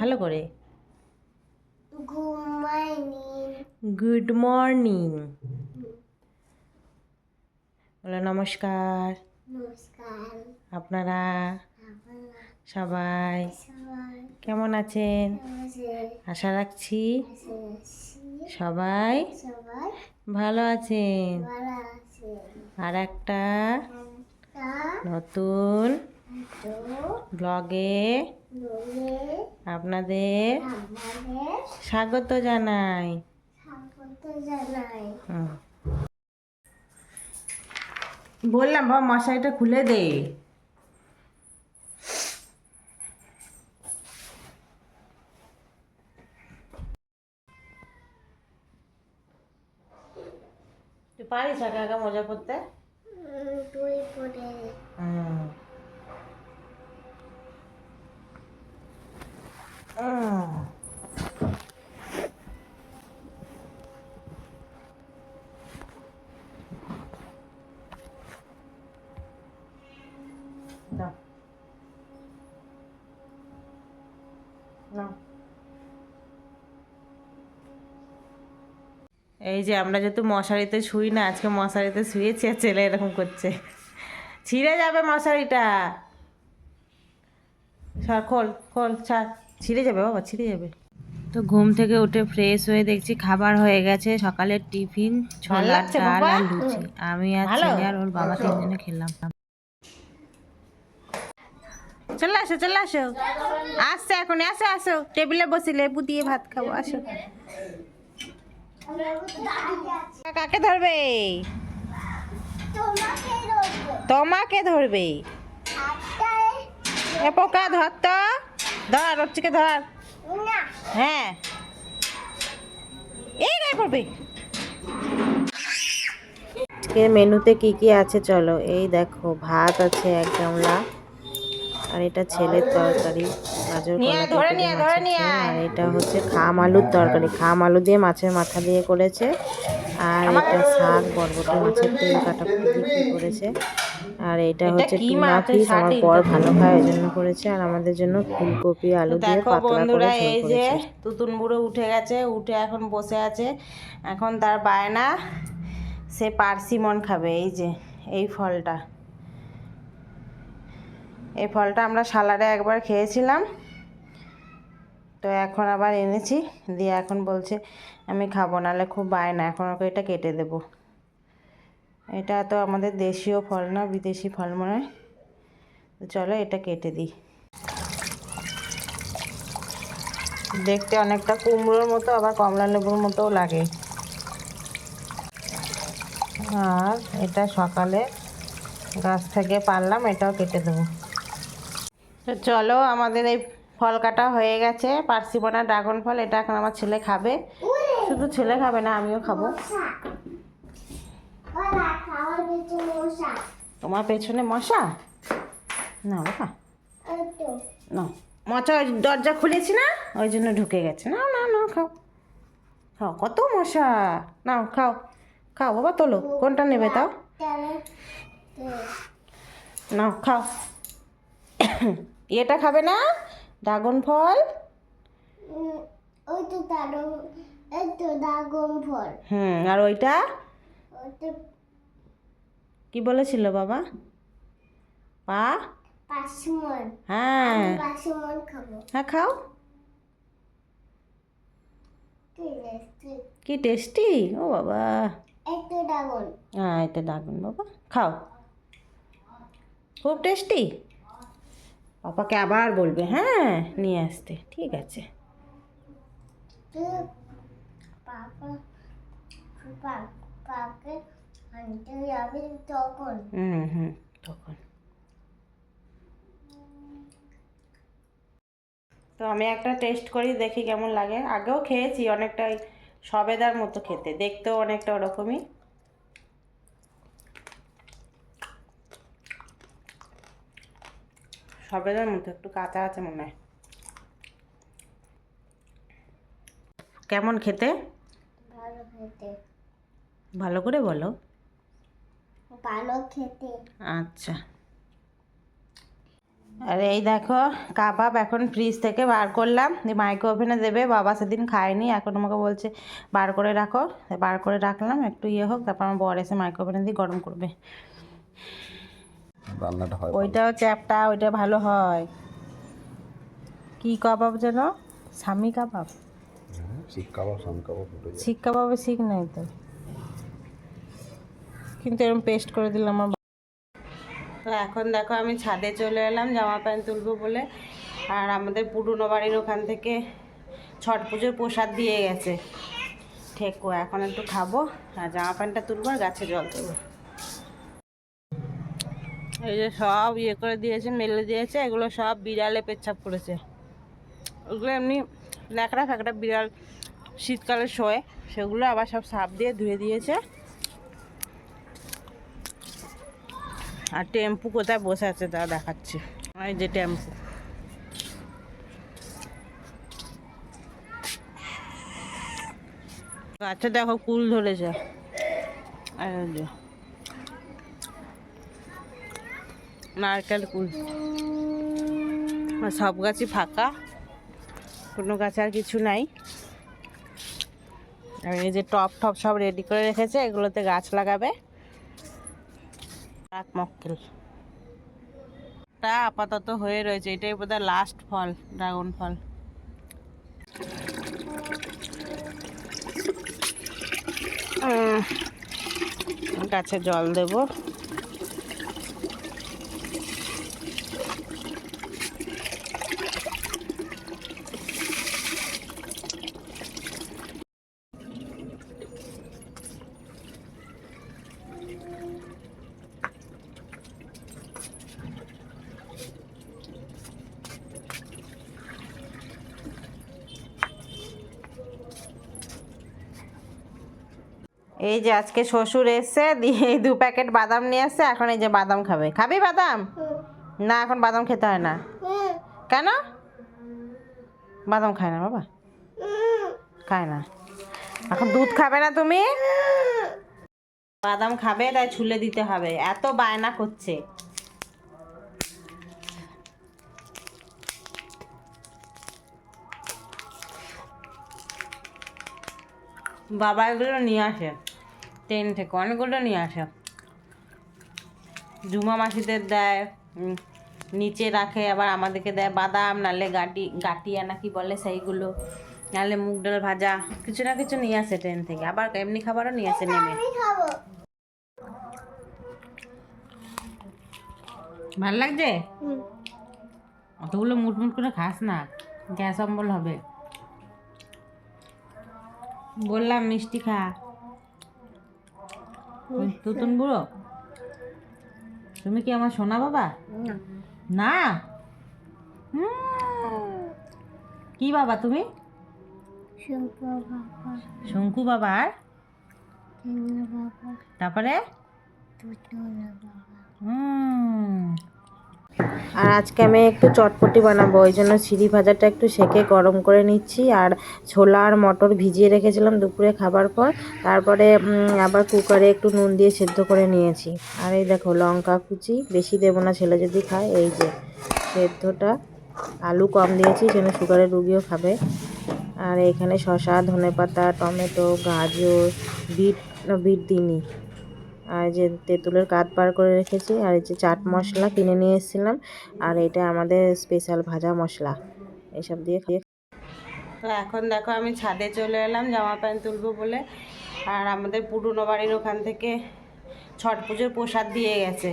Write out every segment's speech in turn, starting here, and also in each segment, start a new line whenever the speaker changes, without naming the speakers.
ভালো করে। Good morning বলো নমস্কার। আপনারা? সবাই। কেমন আছেন? আশা রাখছি। সবাই? ভালো আছেন? আর একটা নতুন ব্লগে আপনাদের স্বাগত জানাই। বললাম, বাবা, মশারিটা খুলে দে। পারিস একা একা মজা করতে?
তুই পড়ে
হুম। হুম। দাও। নাও। এই যে আমরা যেহেতু মশারিতে শুই না আজকে মশারিতে শুয়েছি আর ছেলে এরকম করছে। ছিঁড়ে যাবে মশারিটা। সর খোল খোল ছাড়। ছিঁড়ে যাবে বাবা ছিঁড়ে যাবে। তো ঘুম থেকে উঠে ফ্রেশ হয়ে দেখছি খাবার হয়ে গেছে সকালের টিফিন ছোলা ডাল
বাবা?
আর লুচি। আমি আর ছেলে আর ওর বাবা তিনজনে খেলাম। চলে আসো চলে আসো। আসছে এখন, আসো আসো। টেবিলে বসি লেবু দিয়ে ভাত খাব, আসো। কাকে ধরবে?
তোমাকে
ধরবে। এ পোকা, ধর তো। ধর রচ্ছিকে ধর। হ্যাঁ। এই পড়বে। আজকে মেনুতে কি কি আছে চলো। এই দেখো, ভাত আছে এক গামলা। আর এটা ছেলের তরকারি। গাজর কলা
ধরে নিয়ে, ধরে নিয়ে
আর এটা হচ্ছে খাম আলুর তরকারি। খাম আলু দিয়ে মাছের মাথা দিয়ে করেছে আর এটা শাক বরবটি মাছের তেল কাটা দিয়ে করেছে। আর এটা হচ্ছে
কি
টুনা? ফিস আমার
তো।
ভালো খায় ওই জন্য করেছে। আর আমাদের জন্য ফুলকপি আলু দিয়ে পাতলা করে
এই যে তুতুন বুড়ো উঠে গেছে উঠে এখন বসে আছে। এখন তার বায়না সে পার্সিমন খাবে এই যে এই ফলটা। এই ফলটা আমরা সালারে একবার খেয়েছিলাম। তো এখন আবার এনেছি। দিয়ে এখন বলছে, আমি খাব, নাহলে খুব বায়না এখন ওকে এটা কেটে দেবো। এটা তো আমাদের দেশীয় ফল না, বিদেশি ফল মনে হয়। চলো এটা কেটে দিই। দেখতে অনেকটা কুমড়োর মতো, আবার কমলা লেবুর মতোও লাগে। আর এটা সকালে গাছ থেকে পারলাম, এটাও কেটে দেবো। তো চলো, আমাদের এই ফল কাটা হয়ে গেছে। পার্সিবনা ড্রাগন ফল, এটা এখন আমার ছেলে খাবে। শুধু ছেলে খাবে না, আমিও খাব। তোমার পেছনে মশা? না, বাবা। না, মশা ওই দরজা খুলেছি না, ওই জন্য ঢুকে গেছে। না না না, খাও। খাও, কত মশা। নাও খাও খাও, বাবা, তোলো। কোনটা নেবে তাও? নাও খাও। এটা খাবে না? ড্রাগন ফল?
ওই তো এই তো দাগম ফল।
হুম আর ওইটা? কি বলেছিল বাবা? পা?
পাঁচমন
হ্যাঁ।
পাঁচমন খাব।
হ্যাঁ খাও। কি টেস্টি। ও বাবা।
ডাগন
হ্যাঁ এটা ডাকুন বাবা। খাও। খুব টেস্টি? পাপাকে আবার বলবে হ্যাঁ নিয়ে আসতে ঠিক আছে। হুম হুম তখন। তো আমি একটা টেস্ট করি দেখি কেমন লাগে। আগেও খেয়েছি অনেকটাই সবেদার মতো খেতে দেখতেও অনেকটা ওরকমই। সবেদার মতো একটু কাঁচা আছে মনে হয়। কেমন খেতে?
ভালো খেতে।
ভালো করে বলো।
ভালো খেতে।
আচ্ছা। আর এই দেখো কাবাব এখন ফ্রিজ থেকে বার করলাম। মাইক্রো ওভেনে দেবে বাবা সেদিন খায়নি এখন আমাকে বলছে বার করে রাখো। বার করে রাখলাম একটু ইয়ে হোক তারপর আমার বর এসে মাইক্রো ওভেনে দিয়ে গরম করবে।
রান্নাটা হয়
ওইটাও চ্যাপটা ওইটা ভালো হয়। কি কাবাব যেন? স্বামী কাবাব?
হ্যাঁ, শিক কাবাব সাম কাবাব
শিক কাবাবে শিখ নাই তো। কিন্তু এরকম পেস্ট করে দিলাম আমার তো এখন দেখো আমি ছাদে চলে এলাম জামা প্যান্ট তুলবো বলে। আর আমাদের পুরনো বাড়ির ওখান থেকে ছট পুজোর প্রসাদ দিয়ে গেছে। ঠেকো এখন একটু খাব। আর জামা প্যান্টটা তুলবো আর গাছে জল দেবো এই যে সব ইয়ে করে দিয়েছে, মেলে দিয়েছে, এগুলো সব বিড়ালে পেচ্ছাপ করেছে। ওগুলো এমনি ন্যাকড়া ফ্যাকড়া বিড়াল শীতকালে শোয়ে, সেগুলো আবার সব সাপ দিয়ে ধুয়ে দিয়েছে। আর টেম্পু কোথায় বসে আছে তা দেখাচ্ছে। এই যে টেম্পু। গাছে দেখো কুল ধরেছে। আর যে। নারকেল কুল। সব গাছই ফাঁকা। কোনো গাছ আর কিছু নাই। আর এই যে টপ টপ সব রেডি করে রেখেছে, এগুলোতে গাছ লাগাবে। মক্কেল। আপাতত হয়ে রয়েছে, এটাই বোধহয় লাস্ট ফল ড্রাগন ফল। গাছে জল দেব। এই যে আজকে শ্বশুর এসে দিয়ে দু প্যাকেট বাদাম নিয়ে আসছে এখন এই যে বাদাম খাবে। খাবি বাদাম? না, এখন বাদাম খেতে হয় না। কেন? বাদাম খায় না বাবা। খায় না। এখন দুধ খাবে না তুমি? বাদাম খাবে, তাই ছুলে দিতে হবে। এত বায়না করছে। বাবা এগুলো নিয়ে আসে। ট্রেন থেকে অনেকগুলো নিয়ে আসে। জুমা মাসিদের দেয় নিচে রাখে আবার আমাদেরকে দেয় বাদাম নালে গাটি গাটিয়া নাকি বলে সেইগুলো নালে মুগ ডাল ভাজা কিছু না কিছু নিয়ে আসে ট্রেন থেকে। আবার এমনি খাবারও নিয়ে আসে নেমে। ভালো লাগছে? অতগুলো মুটমুট করে খাস না গ্যাস অম্বল হবে। বললাম মিষ্টি খা। তুতুন বুড়ো? তুমি কি আমার সোনা বাবা? না। কি বাবা তুমি? শঙ্কু বাবা। আর তারপরে? হুম।
আর আজকে আমি একটু চটপটি বানাবো, ওই জন্য সিঁড়ি ভাজাটা একটু সেকে গরম করে নিচ্ছি। আর ছোলা আর মটর ভিজিয়ে রেখেছিলাম দুপুরে খাবার পর। তারপরে আবার কুকারে একটু নুন দিয়ে সেদ্ধ করে নিয়েছি। আর এই দেখো, লঙ্কা কুচি, বেশি দেবো না, ছেলে যদি খায়, এই যে সেদ্ধটা। আলু কম দিয়েছি, যেন সুগারের রুগীও খাবে। আর এখানে শসা, ধনেপাতা, টমেটো, গাজর, বিট বিট দিইনি। আর যে তেঁতুলের কাঠ বার করে রেখেছি, আর এই যে চাট মশলা কিনে নিয়ে এসেছিলাম, আর এটা আমাদের স্পেশাল ভাজা মশলা। এসব দিয়ে খেয়ে
তো এখন দেখো আমি ছাদে চলে এলাম, জামা প্যান্ট তুলবো বলে। আর আমাদের পুরনো বাড়ির ওখান থেকে ছট পুজোর প্রসাদ দিয়ে গেছে।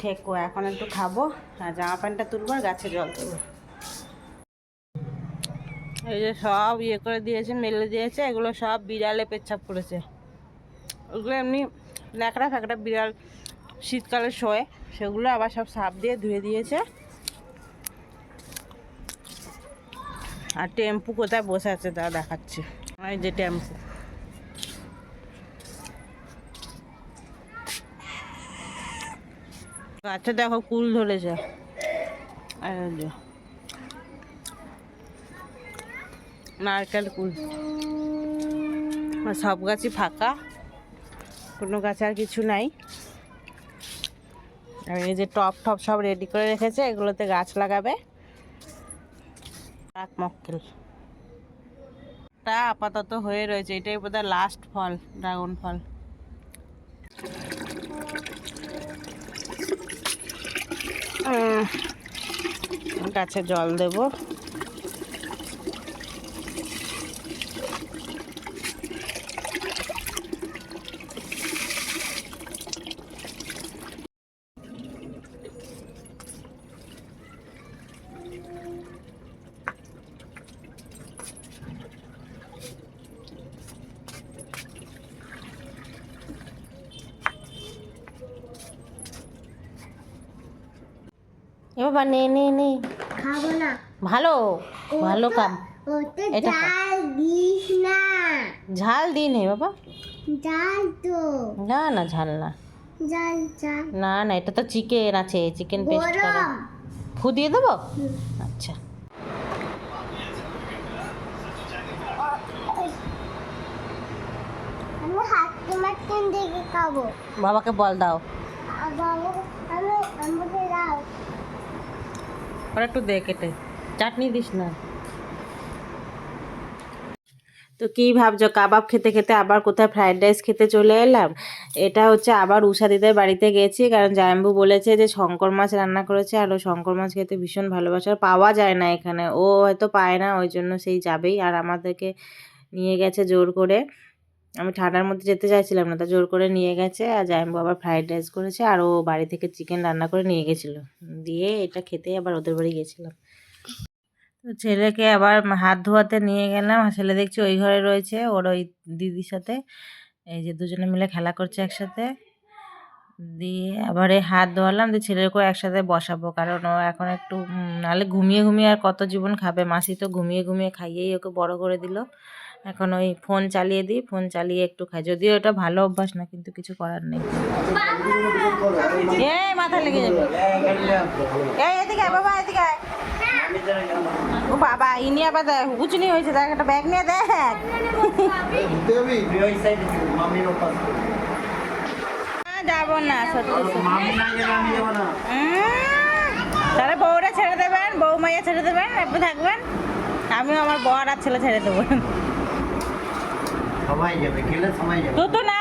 ঠেকো, এখন একটু খাব, আর জামা প্যান্টটা তুলবো আর গাছে জল দেবো। এই যে সব ইয়ে করে দিয়েছে, মেলে দিয়েছে, এগুলো সব বিড়ালে পেচ্ছাপ করেছে। ওগুলো এমনি ন্যাকড়া ফ্যাকড়া বিড়াল শীতকালে শোয়ে, সেগুলো আবার সব সাপ দিয়ে ধুয়ে দিয়েছে। আর টেম্পু কোথায় বসে আছে তা দেখাচ্ছে। এই যে টেম্পু। গাছে দেখো, কুল ধরেছে। নারকেল কুল। সব গাছই ফাঁকা। কোনো গাছ আর কিছু নাই। আর এই যে টপ টপ সব রেডি করে রেখেছে, এগুলোতে গাছ লাগাবে। টাক মক্কেল। আপাতত হয়ে রয়েছে, এটাই বোধহয় লাস্ট ফল ড্রাগন ফল। গাছে জল দেবো। এ বাবা নে নে নে।
খাব না।
ভালো ভালো কাম। এটা।
জাল দিস না।
ঝাল দিন হে বাবা।
জাল তো।
না না ঝাল না।
জাল জাল
না না এটা তো চিকেন আছে চিকেন পেস্ট করা
গরম
ফু দিয়ে দেবো? আচ্ছা। বাবাকে বল দাও।
বাবু আমি আমাকে দাও।
ওরা একটু দে কেটে। চাটনি দিস না। তো কী ভাবছ? কাবাব খেতে খেতে আবার কোথায় ফ্রায়েড রাইস খেতে চলে এলাম? এটা হচ্ছে আবার উষা দিদের বাড়িতে গেছি, কারণ জায়াম্বু বলেছে যে শঙ্কর মাছ রান্না করেছে, আর ও শঙ্কর মাছ খেতে ভীষণ ভালোবাসে। আর পাওয়া যায় না এখানে। ও হয়তো পায় না, ওই জন্য সেই যাবেই। আর আমাদেরকে নিয়ে গেছে জোর করে। আমি ঠান্ডার মধ্যে যেতে চাইছিলাম না, তা জোর করে নিয়ে গেছে। আর জায়াম্বু আবার ফ্রাইড রাইস করেছে, আর ও বাড়ি থেকে চিকেন রান্না করে নিয়ে গেছিল। দিয়ে এটা খেতে আবার ওদের বাড়ি গেছিলাম। তো ছেলেকে আবার হাত ধোয়াতে নিয়ে গেলাম ছেলে দেখছি ওই ঘরে রয়েছে, ওর ওই দিদির সাথে। এই যে দুজনে মিলে খেলা করছে একসাথে। দিয়ে আবার এই হাত ধোয়ালাম, দিয়ে ছেলেকেও একসাথে বসাবো, কারণ ও এখন একটু নাহলে ঘুমিয়ে ঘুমিয়ে আর কত জীবন খাবে। মাসি তো ঘুমিয়ে ঘুমিয়ে খাইয়েই ওকে বড় করে দিল। এখন ওই ফোন চালিয়ে দিই, ফোন চালিয়ে একটু খাই। যদিও এটা ভালো অভ্যাস না, কিন্তু কিছু করার নেই। এই, মাথা লেগে যাবে। এই, এদিকে বাবা, এদিকে। ও বাবা, ইনি আবার দেখ, উচুনি হয়েছে, দেখ, একটা ব্যাগ নিয়ে দেখ। যাব না সত্যি। তাহলে বউরা ছেড়ে দেবেন বউ মাইয়া ছেড়ে দেবেন একটু থাকবেন। আমিও আমার বর আর ছেলে ছেড়ে দেবো।
সবাই যাবে গেলে সময় যাবে।
তো না